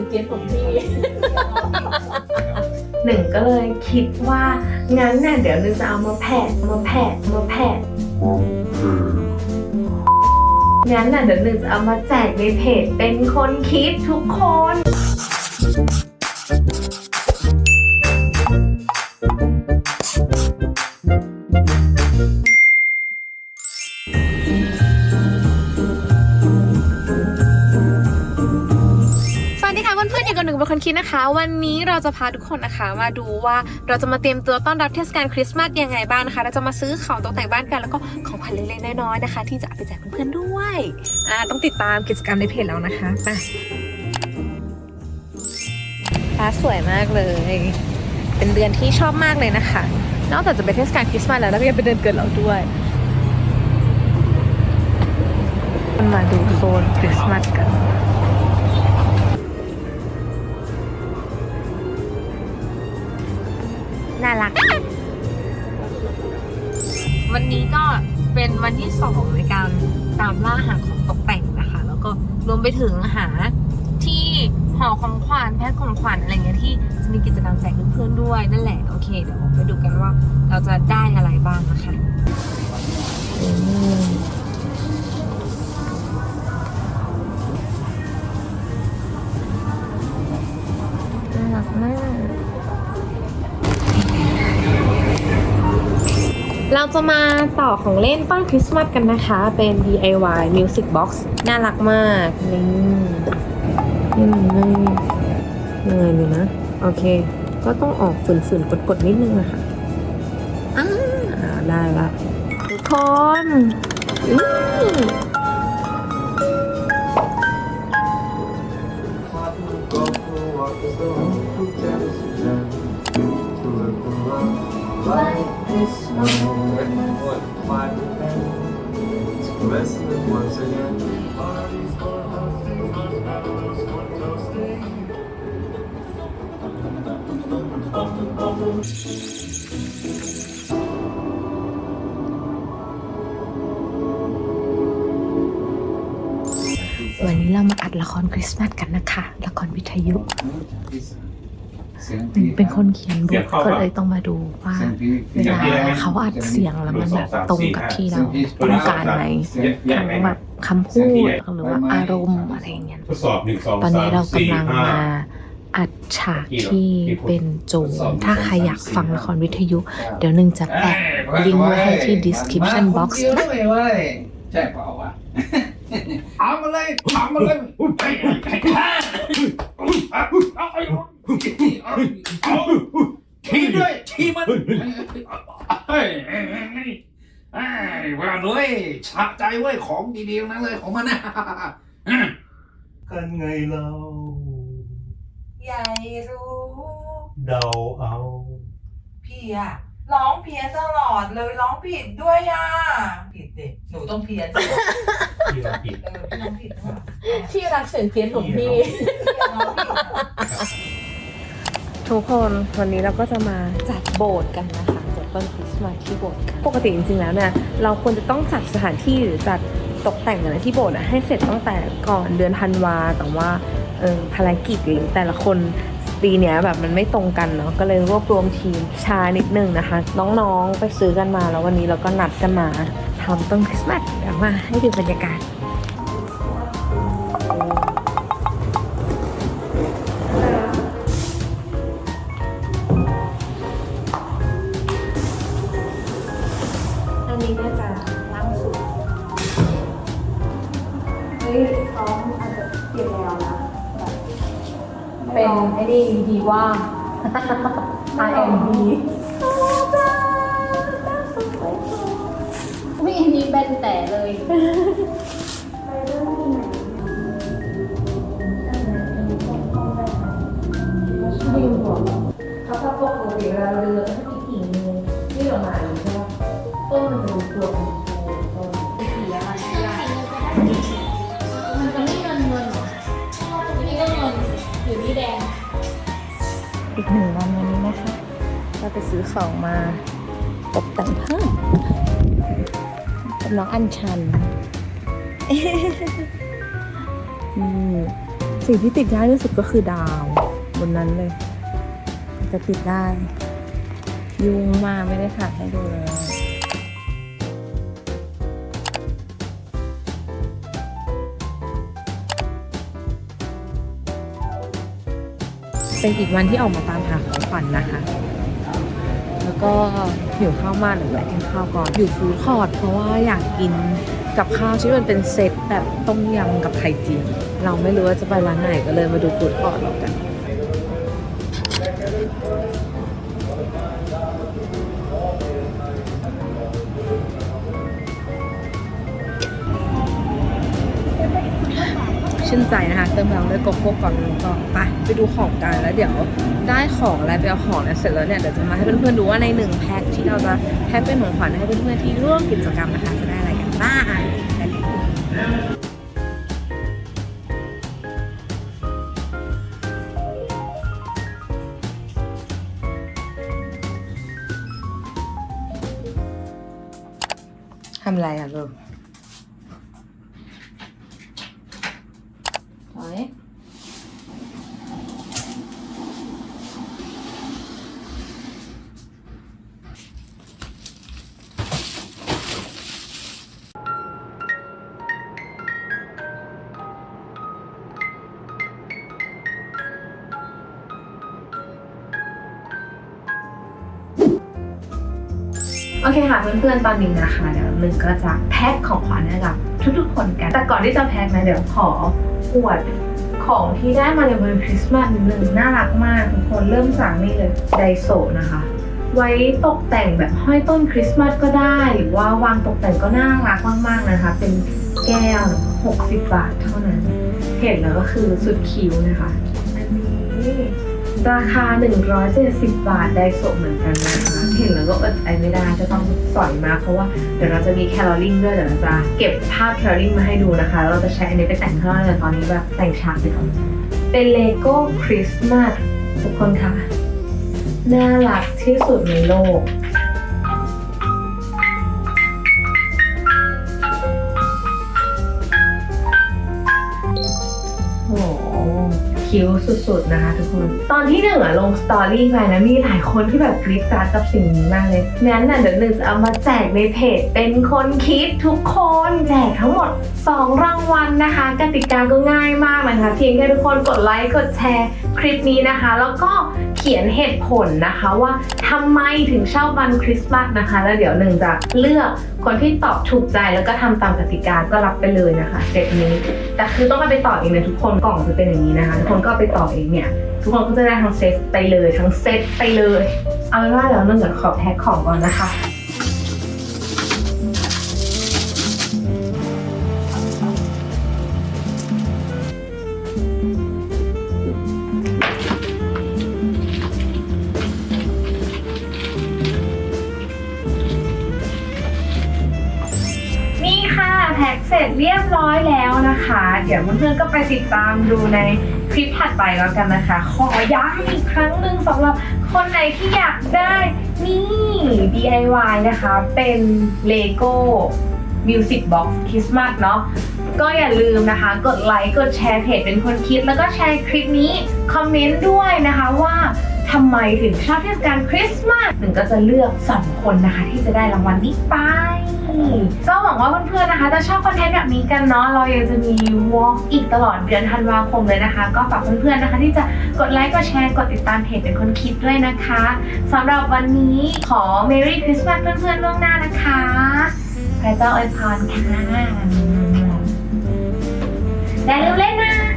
งเพี้ยนของพี่หนึ่งก็เลยคิดว่างั้นน่ะเดี๋ยวหนึ่งจะเอามาแผ่มาแผ่มาแผ่งั้นน่ะเดี๋ยวหนึ่งจะเอามาแจกในเพจเป็นคนคิดทุกคน คิดนะคะ วันนี้เราจะพาทุกคนนะคะ มาดูว่าเราจะมาเตรียมตัวต้อนรับเทศกาลคริสต์มาสยังไงบ้างนะคะ เราจะมาซื้อของตกแต่งบ้านกันแล้วก็ของขวัญเล็กๆน้อยๆนะคะ ที่จะเอาไปแจกเพื่อนๆด้วยอ่าต้องติดตามกิจกรรมในเพจแล้วนะคะไปฟ้าสวยมากเลย เป็นเดือนที่ชอบมากเลยนะคะ นอกจากจะเป็นเทศกาลคริสต์มาสแล้วแล้วก็ยังเป็นเดือนเกิดเราด้วยมาดูโซนคริสต์มาสกัน น่ารัก วันนี้ก็เป็นวันที่สองในการตามล่าหาของตกแต่งนะคะ แล้วก็รวมไปถึงหาที่หอของขวัญแพ็คของขวัญอะไรเงี้ยที่จะมีกิจกรรมแจกเพื่อนๆด้วยนั่นแหละโอเคเดี๋ยวไปดูกันว่าเราจะได้อะไรบ้างนะคะอืมน่ารักมาก เราจะมาต่อของเล่นต้นคริสต์มาสกันนะคะ เป็น DIY Music Box น่ารักมาก นี่นี่มันไม่ยังไงนี่นะ โอเค ก็ต้องออกฝืนๆ กดๆ นิดนึงอะค่ะอ่าได้ละทุกคนอื ม Once again, parties วันนี้เรามาอัดละครคริสต์มาสกันนะคะ ละครวิทยุ เป็นคนเขียนบทก็เลยต้องมาดูว่าเวลาเขาอัดเสียงแล้วมันแบบตรงกับที่เราต้องการไหมทั้งแบบคำพูดหรือว่าอารมณ์อะไรอย่างเงี้ยทดสอบหนึ่งสองตอนนี้เราสมสี่กำลังห้มาอัดฉากที่เป็นโจรถ้าใครอยากฟังละครวิทยุ เดี๋ยวหนึ่งจะแปะลิงก์ไว้ให้ที่ description box นะเว้ยใช่เปล่าวะเอามาเลยเอามาเลยไอ้ไอ้ข้า เอาทีด้วยทีมันเฮ้ยเฮ้ยเฮ้ยว่าเลยชะใจเว้ยของดีๆทั้งนั้นเลยของมันนะกันไงเราใหญ่รู้ เดาเอาพี่อะร้องเพี้ยนตลอดเลยร้องผิดด้วยอะผิดเด็กหนูต้องเพี้ยนสิที่ราผิดเออพี่ร้องผิดด้วยที่รักเสียงเพี้ยนของพี่ ทุกคนวันนี้เราก็จะมาจัดโบสถ์กันนะคะจัดต้นคริสต์มาสที่โบสถ์ปกติจริงๆแล้วเนี่ยเราควรจะต้องจัดสถานที่หรือจัดตกแต่งอะไรที่โบสถ์ให้เสร็จตั้งแต่ก่อนเดือนธันวาแต่ว่าเออภารกิจหรือแต่ละคนปีเนี้ยแบบมันไม่ตรงกันเนาะก็เลยรวบรวมทีมช้านิดนึงนะคะ น้องๆไปซื้อกันมาแล้ววันนี้เราก็นัดกันมาทำต้นคริสต์มาสเดี๋ยวมาให้ดูบรรยากาศ นนี้น่าจะล่างสุด เฮ้ยเขาอาจจะเปลี่ยนแนวนะแบบเป็นไอ้นี่ดีว่า R&B อุ้ยอันนี้แบนแต่เลย หนึ่งวันวันนี้นะคะ เราไปซื้อของมาตกแต่งเพิ่มกับน้องอัญชันสิ่งที่ติดยายที่สุดก็คือดาวบนนั้นเลย จะติดได้ ยุ่งมากไม่ได้ถ่ายให้ดูเลย เป็นอีกวันที่ออกมาตามหาของขวัญนะคะ แล้วก็หิวข้าวมากเลยวแวะกินข้าวก่อนอยู่ฟู้ดคอร์ทเพราะว่าอยากกินกับข้าวที่มันเป็นเซตแบบต้มยำกับไข่เจียวเราไม่รู้ว่าจะไปร้านไหนก็เลยมาดูฟู้ดคอร์ทแล้วกัน ชื่นใจนะคะ เติมพลังด้วยโกโก้ก่อนก็ไปไปดูของกันแล้วเดี๋ยวได้ของอะไรไปเอาของเนี่ยเสร็จแล้วเนี่ยเดี๋ยวจะมาให้เพื่อนๆดูว่าในหนึ่งแพ็คที่เราจะแพ็คเป็นของขวัญให้เพื่อนๆที่ร่วมกิจกรรมนะคะจะได้อะไรกันบ้างไปเลยทำอะไรอะลูก โอเคค่ะเพื่อนๆตอนนี้นะคะเดี๋ยวหนึ่งก็จะแพ็คของขวัญให้กับทุกๆคนกัน แต่ก่อนที่จะแพ็คนะเดี๋ยวขออวดของที่ได้มาในวันคริสต์มาสนิดนึงน่ารักมากทุกคนเริ่มจากนี่เลยไดโซนะคะ ไว้ตกแต่งแบบห้อยต้นคริสต์มาสก็ได้ หรือว่าวางตกแต่งก็น่ารักมากๆนะคะ เป็นแก้ว 60 บาทเท่านั้น เห็นแล้วก็คือสุดคิ้วนะคะ อันนี้ราคา 170 บาทได้สมเหมือนกันนะคะ เห็นแล้วก็อดใจไม่ได้จะต้องสอยมาเพราะว่าเดี๋ยวเราจะมีแคลอรี่ด้วยเดี๋ยวเราจะเก็บภาพแคลอรี่มาให้ดูนะคะแล้วเราจะใช้อันนี้ไปแต่งข้างล่างแต่ตอนนี้แบบแต่งฉากไปก่อนเป็นเลโก้คริสต์มาสทุกคนค่ะน่ารักที่สุดในโลกโอ้ คิ้วสุดๆนะคะทุกคน ตอนที่หนึ่งอะลงสตอรี่ไปนะมีหลายคนที่แบบกรี๊ดกราดกับสิ่งนี้มากเลยงั้นน่ะเดี๋ยวหนึ่งจะเอามาแจกในเพจเป็นคนคิดทุกคนแจกทั้งหมด 2 รางวัลนะคะกติกาก็ง่ายมากนะคะเพียงแค่ทุกคนกดไลค์กดแชร์คลิปนี้นะคะ แล้วก็ เขียนเหตุผลนะคะว่าทำไมถึงชอบวันคริสต์มาสนะคะ แล้วเดี๋ยวหนึ่งจะเลือกคนที่ตอบถูกใจแล้วก็ทำตามกติกาก็รับไปเลยนะคะเซตนี้ แต่คือต้องไปต่อเองนะทุกคนกล่องจะเป็นอย่างนี้นะคะ ทุกคนก็ไปต่อเองเนี่ยทุกคนก็จะได้ทั้งเซตไปเลยทั้งเซตไปเลย เอาเป็นว่าเดี๋ยวนึ่งจะขอแพ็คของก่อนนะคะ แพ็คเสร็จเรียบร้อยแล้วนะคะ เดี๋ยวเพื่อนๆก็ไปติดตามดูในคลิปถัดไปแล้วกันนะคะ ขอย้ำอีกครั้งหนึ่งสำหรับคนไหนที่อยากได้นี่ DIY นะคะ เป็น Lego Music Box Christmas เนาะก็อย่าลืมนะคะ กดไลค์กดแชร์เพจเป็นคนคิด แล้วก็แชร์คลิปนี้คอมเมนต์ด้วยนะคะว่าทำไมถึงชอบเทศกาลคริสต์มาสหนึ่งก็จะเลือก2คนนะคะ ที่จะได้รางวัลนี้ไป ก็หวังว่าเพื่อนๆนะคะจะชอบคอนเทนต์แบบนี้กันเนาะเรายังจะมีวอล์กอีกตลอดเดือนธันวาคมเลยนะคะ ก็ฝากเพื่อนๆนะคะ ที่จะกดไลค์กดแชร์กดติดตามเพจเป็นคนคิดด้วยนะคะสำหรับวันนี้ขอเมรี่คริสต์มาสเพื่อนๆล่วงหน้านะคะพระเจ้าอวยพรค่ะและเร็วเล่นนะ